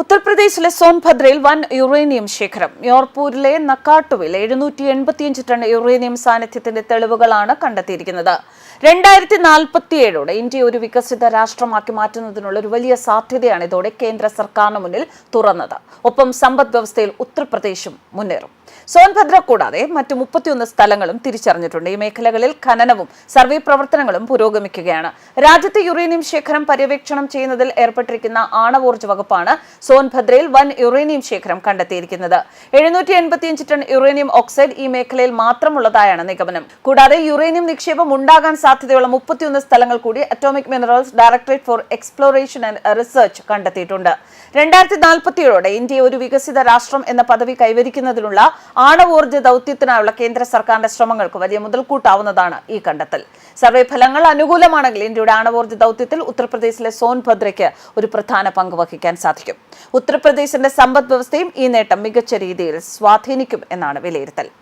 ഉത്തർപ്രദേശിലെ സോൻഭദ്രയിൽ വൻ യുറേനിയം ശേഖരം. യോർപൂരിലെ നക്കാട്ടുവിൽ എഴുന്നൂറ്റി എൺപത്തിയഞ്ച് ടൺ യുറേനിയം സാന്നിധ്യത്തിന്റെ തെളിവുകളാണ് കണ്ടെത്തിയിരിക്കുന്നത്. രണ്ടായിരത്തി നാൽപ്പത്തിയേഴോടെ ഇന്ത്യ ഒരു വികസിത രാഷ്ട്രമാക്കി മാറ്റുന്നതിനുള്ള ഒരു വലിയ സാധ്യതയാണ് ഇതോടെ കേന്ദ്ര സർക്കാരിന് മുന്നിൽ തുറന്നത്. ഒപ്പം സമ്പദ് വ്യവസ്ഥയിൽ ഉത്തർപ്രദേശും മുന്നേറും. സോൻഭദ്ര കൂടാതെ മറ്റു മുപ്പത്തിയൊന്ന് സ്ഥലങ്ങളും തിരിച്ചറിഞ്ഞിട്ടുണ്ട്. ഈ മേഖലകളിൽ ഖനനവും സർവേ പ്രവർത്തനങ്ങളും പുരോഗമിക്കുകയാണ്. രാജ്യത്തെ യുറേനിയം ശേഖരം പര്യവേക്ഷണം ചെയ്യുന്നതിൽ ഏർപ്പെട്ടിരിക്കുന്ന ആണവോർജ വകുപ്പാണ് സോൻഭദ്രയിൽ വൻ യുറേനിയം ശേഖരം കണ്ടെത്തിയിരിക്കുന്നത്. എഴുന്നൂറ്റി എൺപത്തിയഞ്ച് ടൺ യുറേനിയം ഓക്സൈഡ് ഈ മേഖലയിൽ മാത്രമുള്ളതായാണ് നിഗമനം. കൂടാതെ യുറേനിയം നിക്ഷേപം ഉണ്ടാകാൻ സാധ്യതയുള്ള മുപ്പത്തിയൊന്ന് സ്ഥലങ്ങൾ കൂടി atomic minerals directorate for exploration and research കണ്ടെത്തിയിട്ടുണ്ട്. രണ്ടായിരത്തി നാൽപ്പത്തിയേഴോടെ ഇന്ത്യ ഒരു വികസിത രാഷ്ട്രം എന്ന പദവി കൈവരിക്കുന്നതിനുള്ള ആണവോർജ ദൗത്യത്തിനായുള്ള കേന്ദ്ര സർക്കാരിന്റെ ശ്രമങ്ങൾക്ക് വലിയ മുതൽക്കൂട്ടാവുന്നതാണ് ഈ കണ്ടെത്തൽ. സർവേ ഫലങ്ങൾ അനുകൂലമാണെങ്കിൽ ഇന്ത്യയുടെ ആണവോർജ ദൗത്യത്തിൽ ഉത്തർപ്രദേശിലെ സോൻഭദ്രയ്ക്ക് ഒരു പ്രധാന പങ്ക് വഹിക്കാൻ സാധിക്കും. ഉത്തർപ്രദേശിന്റെ സമ്പദ് വ്യവസ്ഥയും ഈ നേട്ടം മികച്ച രീതിയിൽ സ്വാധീനിക്കും എന്നാണ് വിലയിരുത്തൽ.